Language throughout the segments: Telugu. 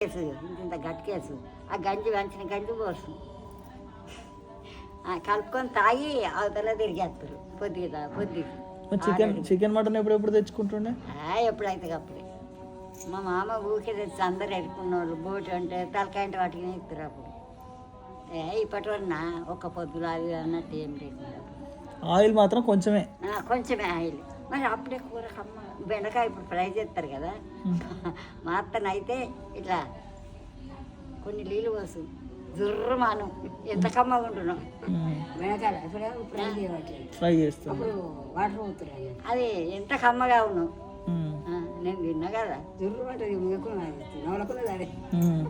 కేసు. ఇంత గట్టి కేసు. ఆ గంజి వంచిన గంజి పోసు. ఆ, కలుపుకొని తాగి అవతల తిరిగేస్తారు పొద్దుగా పొద్దుగా. చికెన్ చికెన్ మటన్ ఎప్పుడెప్పుడు తెచ్చుకుంటుండే? ఎప్పుడైతే అప్పుడే మా మామ ఊకే తెచ్చి అందరు ఎడుకున్న వాళ్ళు బోటి అంటే తలకాయ అంటే వాటికి ఇస్తారు అప్పుడు. ఏ ఇప్పటి వల్ల ఒక్క పొద్దులు అవి అన్నట్టు ఏం లేకుండా. ఆయిల్ మాత్రం కొంచెమే. కొంచెమే ఆయిల్. మరి అప్పుడే కూర కమ్మ బెండకాయ ఇప్పుడు ఫ్రై చేస్తారు కదా. మా అత్తనైతే ఇట్లా కొన్ని నీళ్ళు పోసు. జుర్రమాను. ఎంత కమ్మగా ఉంటున్నాం బెండకాయ ఇప్పుడే ఫ్రై చేస్తాం వాటర్ పోతున్నాయి అది ఎంత కమ్మగా. ఆ, నేను తిన్నా కదా. నవలకున్నది అదే. మ్మ్.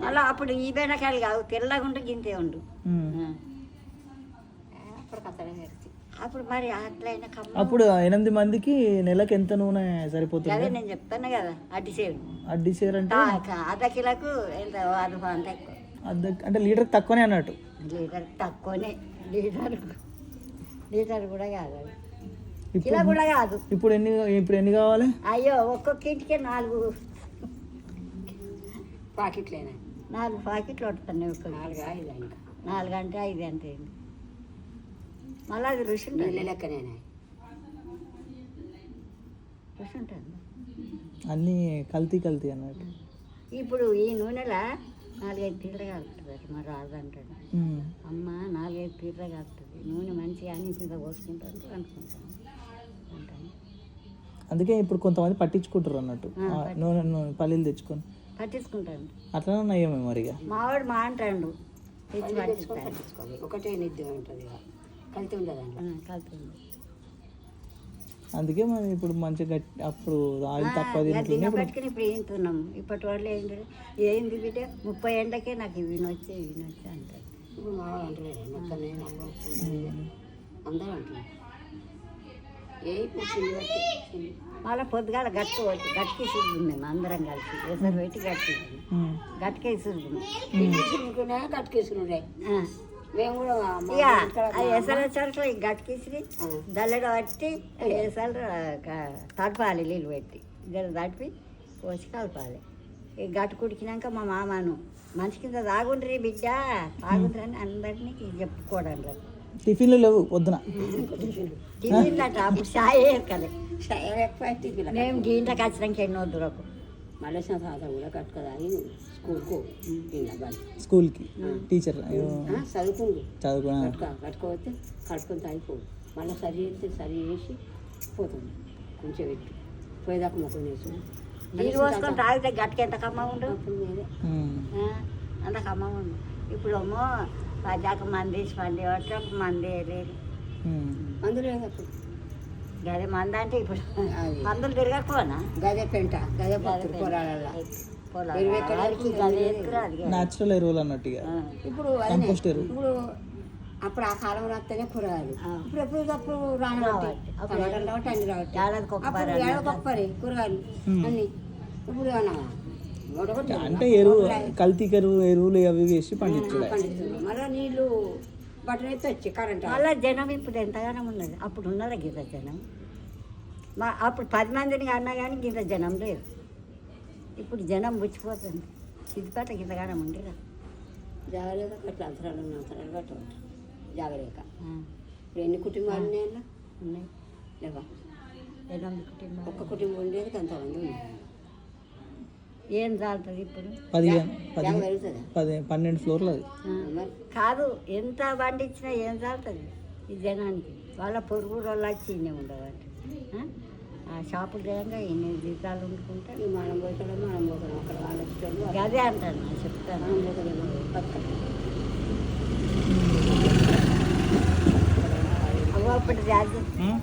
మళ్ళీ అప్పుడు ఈ బెండకాయలు కాదు తెల్లగా ఉంటే గింతే ఉండు. అప్పుడు తెరిచి. అప్పుడు మరి అట్లయిన కమ్మ. అప్పుడు ఎనిమిది మందికి నెలకు ఎంత నూనె సరిపోతుంది? అదే నేను చెప్తాను కదా అడ్డి సేవు అడ్డి సేర్ అంటే? అర్ధ కిలోకు అంత ఎక్కువ. అర్ధ అంటే లీటర్ తక్కువనే అన్నట్టు? లీటర్ తక్కువనే. లీటర్ లీటర్ కూడా కాదు కిలో కూడా కాదు. ఇప్పుడు ఎన్ని ఇప్పుడు ఎన్ని కావాలి? అయ్యో ఒక్కొక్క ఇంటికి నాలుగు పాకెట్లేనా? నాలుగు పాకెట్లు వస్తున్నాయి ఒక్క నాలుగు ఐదు ఇంకా. నాలుగు అంటే ఐదు అంటే మళ్ళీ అది రుచి ఉంటుంది. లెక్కనేనా. రుచి ఉంటుంది. అన్నీ కల్తీ కల్తీ అన్నట్టు. ఇప్పుడు ఈ నూనెలా నాలుగైదు తీర్ర కలుపుతుంది మరి రాదంటాడు మ్మ్. అమ్మ నాలుగైదు తీర్ర కలుపుతుంది నూనె మంచిగా అని కింద పోసుకుంటాను అనుకుంటాను. అందుకే ఇప్పుడు కొంతమంది పట్టించుకుంటారు అన్నట్టు. నూనె నూనె పల్లీలు తెచ్చుకొని. పట్టించుకుంటాను అట్లనే నయ్యమే మరి ఇక. మావాడు మా అంటాడు. ఒకటే నిద్ర ఉంటుంది కలిసి ఉండదు కలుపుతుంది అందుకే మరి ఇప్పుడు మంచిగా గట్టి అప్పుడు ఆయిల్ తక్కువ తింటుంది ఇప్పుడు తిన్నాం? ఇప్పటి వాళ్ళు ఏంటి ఏంది బిడ్డ? ముప్పై ఎండకే నాకు ఇవి నొచ్చే ఇవి నొచ్చే అంటారు. ఇప్పుడు మా. అందరూ అంటున్నారు ఏ మళ్ళీ పొద్దుగాల గట్టు గట్టికి ఇసురుదు మేము అందరం కలిసి. ఎసరు పెట్టి గట్టి. గట్టికే ఇసురుదు చిన్నుకున్నా ఇక ఆ గట్టికిసిరి దల్లడ పట్టి ఎసరు తడపాలి నీళ్ళు పెట్టి జర తడిపి పోసి కలపాలి. ఈ గట్టు కుడికినాక మా మామను మనిషి కింద తాగుండ్రి బిడ్డ తాగుండ్రి అని అందరినీ చెప్పుకోవడం టిఫిన్లు లేవు పొద్దున. తిండిల్లట అప్పుడు చాయ్ ఎక్కలే మేము గీంటకి వచ్చినాక ఎన్నో దూరకు మళ్ళీ తాత కూడా కట్టుకదాని స్కూల్కు స్కూల్కి? టీచర్ చదువుకుండు. చదువుకున్నా. కట్టుకో కట్టుకోవస్తే కట్టుకొని తాగిపోవు మళ్ళీ సరి చేస్తే సరి చేసి పోతుంది కొంచెం పెట్టి. పోయేదాకా మొక్కలు వేసి నీళ్ళు పోసుకొని తాగితే గట్టుకి ఎంత కమ్మ ఉండు? అంత కమ్మ ఉండు. ఇప్పుడు ఏమో పదాక మంది వేసి మంది అప్పుడు మంది లేదు మ్మ్. అందులో ఏదో అప్పుడు గదే మంది అంటే ఇప్పుడు. మందులు తిరగకపోనా గదే పెంట గదే పత్తులు పొలాలలో. న్యాచురల్ ఎరువులు అన్నట్టు ఇక ఆ, ఇప్పుడు కంపోస్ట్ ఎరువు. ఇప్పుడు అప్పుడు ఆ కాలంలో వస్తేనే కూరగాయలు. ఇప్పుడు ఎప్పుడు అప్పుడు రాను టమాటాలు రావట్టు అన్ని రావట్టు అప్పుడు పరి ఏడాదికి ఒక పరి కూరగాయలు. అన్ని. ఇప్పుడు అంటే ఎరువు కల్తీ ఎరువు ఎరువులు అవి వేసి పండించుడే మళ్ళీ నీళ్ళు బట్టలు అయితే వచ్చి కరెంట్ మళ్ళా జనం ఇప్పుడు ఎంతగానో ఉన్నది? అప్పుడు ఉన్నదా గీత జనం? మా అప్పుడు పది మందిని అన్నా కానీ గీత జనం లేదు. ఇప్పుడు జనం ముచ్చిపోతుంది. సిద్దిపేట గీతగానం ఉండేదా? జాగ్రత్త అట్లా అంతరాలు ఉన్న అంతరాలు కట్టవచ్చు జాగ్రత్త. ఆ, ఇప్పుడు ఎన్ని కుటుంబాలు ఉన్నాయి అందులో? ఉన్నాయి. లేవా? ఎనిమిది కుటుంబాలు. ఒక్క కుటుంబం ఉండేది అంతమంది ఉన్నారు. ఏం చాలుతుంది ఇప్పుడు? పదిహేను పదిహేను పన్నెండు ఫ్లోర్లు అది కాదు ఎంత పండించినా ఏం చాలుతుంది ఈ జనానికి. వాళ్ళ పొరుగు వాళ్ళు వచ్చి ఇన్నే ఉండవచ్చు ఆ? షాపులు చేయంగా ఇన్ని జీతాలు వండుకుంటే ఈ మనం పోతాడు మనం పోతాం. అక్కడ వాళ్ళు అదే అంటాను నేను చెప్తాను. అప్పుడు రాజ్యం మ్మ్.